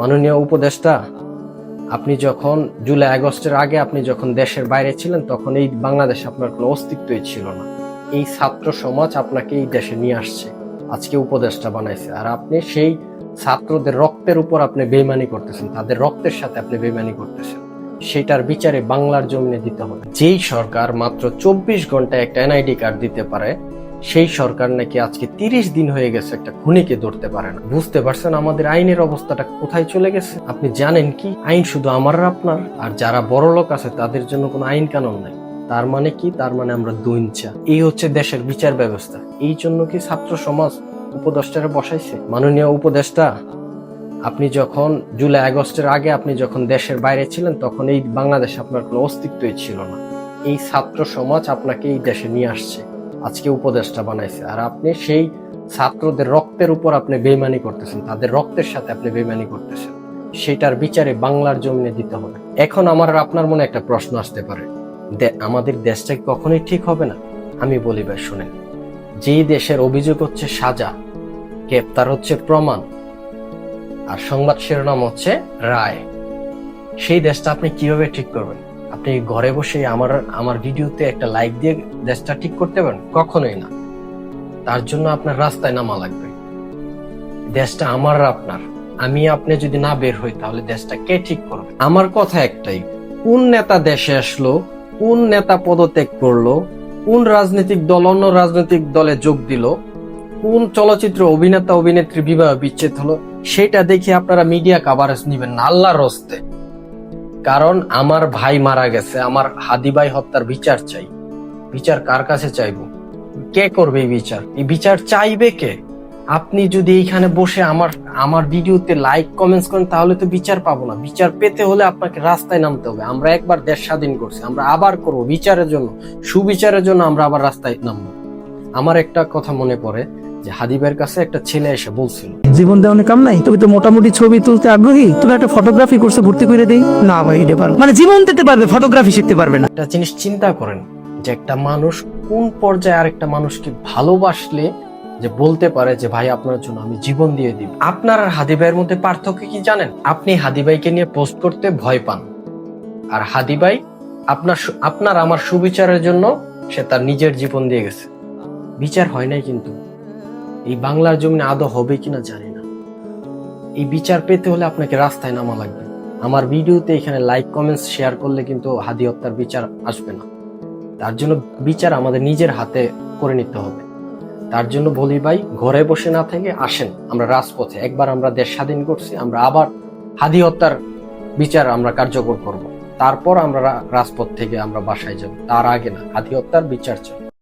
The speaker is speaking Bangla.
মাননীয় উপদেষ্টা, আপনি যখন জুলাই আগস্টের আগে আপনি যখন দেশের বাইরে ছিলেন, তখন এই বাংলাদেশ আপনার কোনো অস্তিত্বই ছিল না। এই ছাত্র সমাজ আপনাকে এই দেশে নিয়ে আসছে, আজকে উপদেষ্টা বানাইছে। আর আপনি সেই ছাত্রদের রক্তের উপর আপনি বেইমানি করতেছেন, তাদের রক্তের সাথে আপনি বেইমানি করতেছেন। সেটার বিচারে বাংলার জমিনে দিতে হবে। যেই সরকার মাত্র চব্বিশ ঘন্টায় একটা এনআইডি কার্ড দিতে পারে সেই সরকার নাকি আজকে তিরিশ দিন হয়ে গেছে একটা খুনিকে ধরতে পারে না। বুঝতে পারছেন আমাদের আইনের অবস্থাটা কোথায় চলে গেছে? আপনি জানেন কি? আইন শুধু আমার আপনার? আর যারা বড় লোক আছে, তাদের জন্য কোনো আইন কানুন নাই। তার মানে কি? তার মানে আমরা দৈনচা এই হচ্ছে দেশের বিচার ব্যবস্থা। এই জন্য কি ছাত্র সমাজ উপদেষ্টারে বসাইছে? মাননীয় উপদেষ্টা, আপনি যখন জুলাই আগস্টের আগে আপনি যখন দেশের বাইরে ছিলেন, তখন এই বাংলাদেশ আপনার কোনো অস্তিত্বই ছিল না। এই ছাত্র সমাজ আপনাকে এই দেশে নিয়ে আসছে। আজকে উপদেষ্টা বানাইছে। আর আপনি সেই ছাত্রদের রক্তের উপর আপনি বেইমানি করতেছেন, তাদের রক্তের সাথে আপনি বেইমানি করতেছেন। সেটার বিচারে বাংলার জমিনে দিতে হবে। এখন আমার আপনার মনে একটা প্রশ্ন আসতে পারে। আমাদের দেশটা কখনোই ঠিক হবে না? আমি বলি, ভাই, শুনেন। যেই দেশের অভিযোগ হচ্ছে সাজা, গ্রেপ্তার হচ্ছে প্রমাণ, আর সংবাদ শিরোনাম হচ্ছে রায়। সেই দেশটা আপনি কীভাবে ঠিক করবেন? আপনি ঘরে বসে আমার আমার ভিডিওতে একটা লাইক দিয়ে দেশটা ঠিক করতে পারেন? কখনোই না। তার জন্য আপনার রাস্তায় নামা লাগবে। দেশটা আমার আপনার। আমি আপনি যদি না বের হই, তাহলে দেশটা কে ঠিক করবে? আমার কথা একটাই, কোন নেতা দেশে আসলো, কোন নেতা পদত্যাগ করল, কোন রাজনৈতিক দল, অন্য রাজনৈতিক দলে যোগ দিল, কোন চলচ্চিত্র অভিনেতা, অভিনেত্রী বিবাহ বিচ্ছেদ হলো, সেটা দেখে আপনারা মিডিয়া কাভারেজ নিবেন আল্লাহর রস্তে কারণ আমার ভাই মারা গেছে, আমার হাদি ভাই হত্যার বিচার চাই। বিচার কার কাছে চাইব? কে করবে এই বিচার? এই বিচার চাইবে কে? আপনি যদি এইখানে বসে আমার আমার ভিডিওতে লাইক কমেন্টস করেন, তাহলে তো বিচার পাবো না। বিচার পেতে হলে আপনাকে রাস্তায় নামতে হবে। আমরা একবার দেশ স্বাধীন করছি, আমরা আবার করব। বিচারের জন্য, সুবিচারের জন্য আমরা আবার রাস্তায় নামবো। আমার একটা কথা মনে পড়ে যে হাদিবের কাছে একটা ছেলে এসে বলছিল। জীবন দেওয়ার কাম নাই? তুমি তো মোটামুটি ছবি তুলতে আগ্রহী। তুমি একটা ফটোগ্রাফি কোর্সে ভর্তি করে দেই। না ভাই এটা পারব মানে জীবন দিতে পারবে ফটোগ্রাফি শিখতে পারবে না। একটা জিনিস চিন্তা করেন যে একটা মানুষ কোন পর্যায়ে আরেকটা মানুষকে ভালোবাসলে যে বলতে পারে যে ভাই আপনার জন্য আমি জীবন দিয়ে দিব। আপনার আর হাদি ভাইয়ের মধ্যে পার্থক্য কি জানেন? আপনি হাদি ভাইকে নিয়ে পোস্ট করতে ভয় পান। আর হাদিবাই আপনার আপনার আমার সুবিচারের জন্য সে তার নিজের জীবন দিয়ে গেছে। বিচার হয় নাই কিন্তু। এই বাংলার জমিনে আদৌ হবে কিনা জানি না। এই বিচার পেতে হলে আপনাকে রাস্তায় নামা লাগবে। আমার ভিডিওতে এখানে লাইক কমেন্টস শেয়ার করলে কিন্তু হাদি হত্যার বিচার আসবে না। তার জন্য বিচার আমাদের নিজের হাতে করে নিতে হবে। তার জন্য বলি ভাই, ঘরে বসে না থেকে আসেন। আমরা রাজপথে, একবার আমরা দেশ স্বাধীন করছি, আমরা আবার হাদি হত্যার বিচার আমরা কার্যকর করব। তারপর আমরা রাজপথ থেকে আমরা বাসায় যাব। তার আগে না, হাদি হত্যার বিচার চাই।